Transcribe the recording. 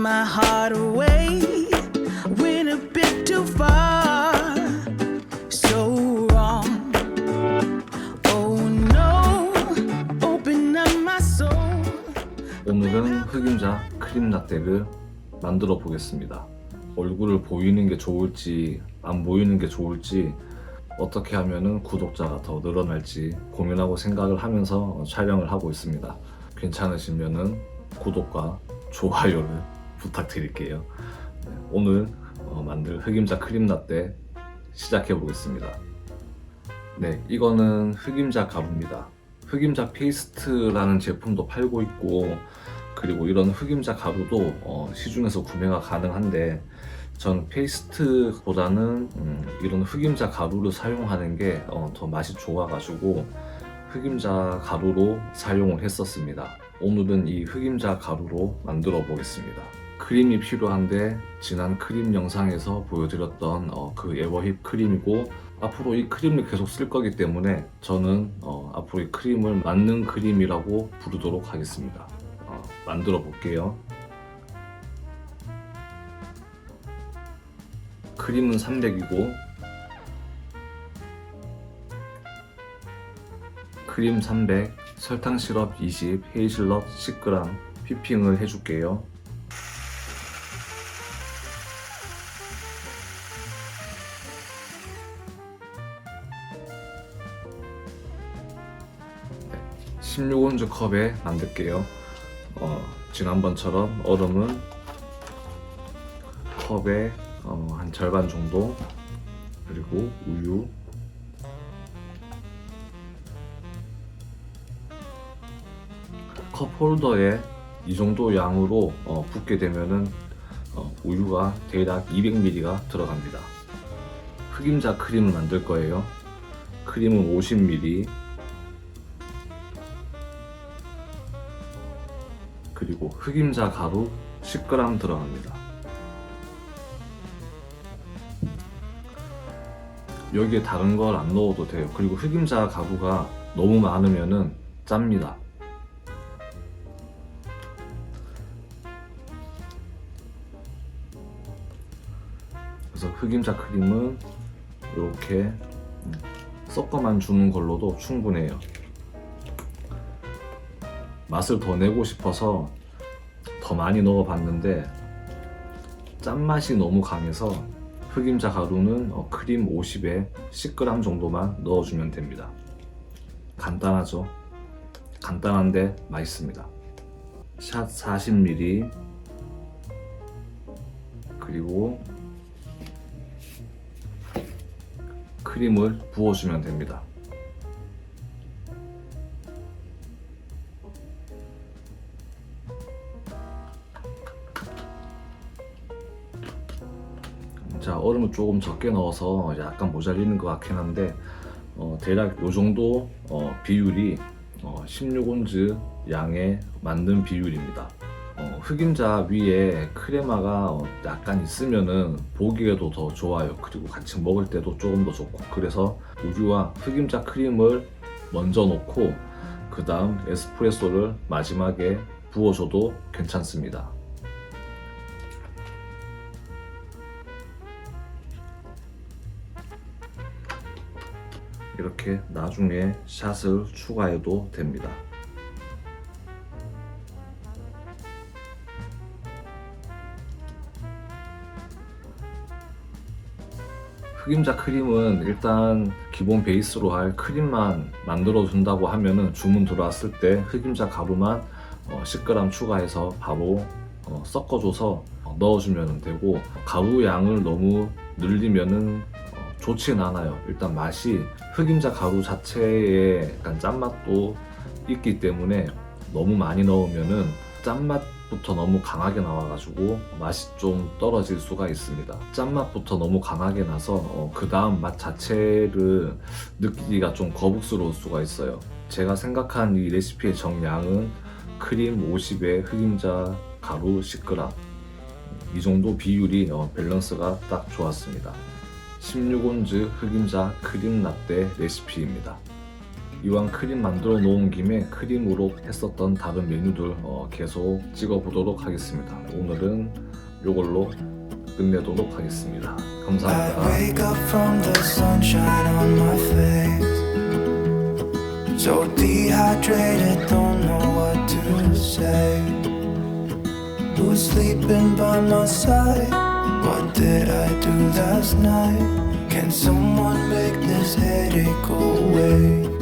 my heart away. Went a bit too far. So wrong. Oh no. Open up my soul. 오늘은 흑임자 크림 라떼를 만들어 보겠습니다. 얼굴을 보이는 게 좋을지 안 보이는 게 좋을지 어떻게 하면은 구독자가 더 늘어날지 고민하고 생각을 하면서 촬영을 하고 있습니다. 괜찮으시면은 구독과 좋아요를 부탁드릴게요. 네, 오늘 어, 만들 흑임자 크림 라떼 시작해 보겠습니다. 네, 이거는 흑임자 가루입니다. 흑임자 페이스트라는 제품도 팔고 있고 그리고 이런 흑임자 가루도 어, 시중에서 구매가 가능한데 전 페이스트보다는 음, 이런 흑임자 가루를 사용하는 게더 맛이 좋아가지고 흑임자 가루로 사용을 했었습니다. 오늘은 이 흑임자 가루로 만들어 보겠습니다. 크림이 필요한데 지난 크림 영상에서 보여드렸던 어, 그 에버힙 크림이고 앞으로 이 크림을 계속 쓸 거기 때문에 저는 어, 앞으로 이 크림을 만능 크림이라고 부르도록 하겠습니다. 어, 만들어 볼게요. 크림은 300이고 크림 300, 설탕 시럽 20, 헤이즐넛 10g 휘핑을 해줄게요. 16온즈 컵에 만들게요. 어, 지난번처럼 얼음은 컵에 어, 한 절반 정도 그리고 우유 컵 홀더에 이 정도 양으로 어, 붓게 되면은 어, 우유가 대략 200ml가 들어갑니다. 흑임자 크림을 만들 거예요. 크림은 50ml 그리고 흑임자 가루 10g 들어갑니다. 여기에 다른 걸 안 넣어도 돼요. 그리고 흑임자 가루가 너무 많으면은 짭니다. 그래서 흑임자 크림은 이렇게 섞어만 주는 걸로도 충분해요. 맛을 더 내고 싶어서 더 많이 넣어봤는데 짠맛이 너무 강해서 흑임자 가루는 어, 크림 50에 10g 정도만 넣어주면 됩니다. 간단하죠? 간단한데 맛있습니다. 샷 40ml 그리고 크림을 부어주면 됩니다. 자 얼음을 조금 적게 넣어서 약간 모자리는 것 같긴 한데 어, 대략 요 정도 어, 비율이 어, 16온즈 양에 맞는 비율입니다. 어, 흑임자 위에 크레마가 어, 약간 있으면은 보기에도 더 좋아요. 그리고 같이 먹을 때도 조금 더 좋고 그래서 우유와 흑임자 크림을 먼저 넣고 그 다음 에스프레소를 마지막에 부어줘도 괜찮습니다. 이렇게 나중에 샷을 추가해도 됩니다. 흑임자 크림은 일단 기본 베이스로 할 크림만 만들어 준다고 하면은 주문 들어왔을 때 흑임자 가루만 어, 10g 추가해서 바로 어, 섞어줘서 어, 넣어주면 되고 가루 양을 너무 늘리면은 어, 좋진 않아요. 일단 맛이 흑임자 가루 자체에 약간 짠맛도 있기 때문에 너무 많이 넣으면은 짠맛부터 너무 강하게 나와가지고 맛이 좀 떨어질 수가 있습니다. 짠맛부터 너무 강하게 나서 그 다음 맛 자체를 느끼기가 좀 거북스러울 수가 있어요. 제가 생각한 이 레시피의 정량은 크림 50에 흑임자 가루 10g 이 정도 비율이 어, 밸런스가 딱 좋았습니다. 16온즈 흑임자 크림 라떼 레시피입니다. 이왕 크림 만들어 놓은 김에 크림으로 했었던 다른 메뉴들 어, 계속 찍어 보도록 하겠습니다. 오늘은 이걸로 끝내도록 하겠습니다. 감사합니다. What did I do last night? Can someone make this headache go away?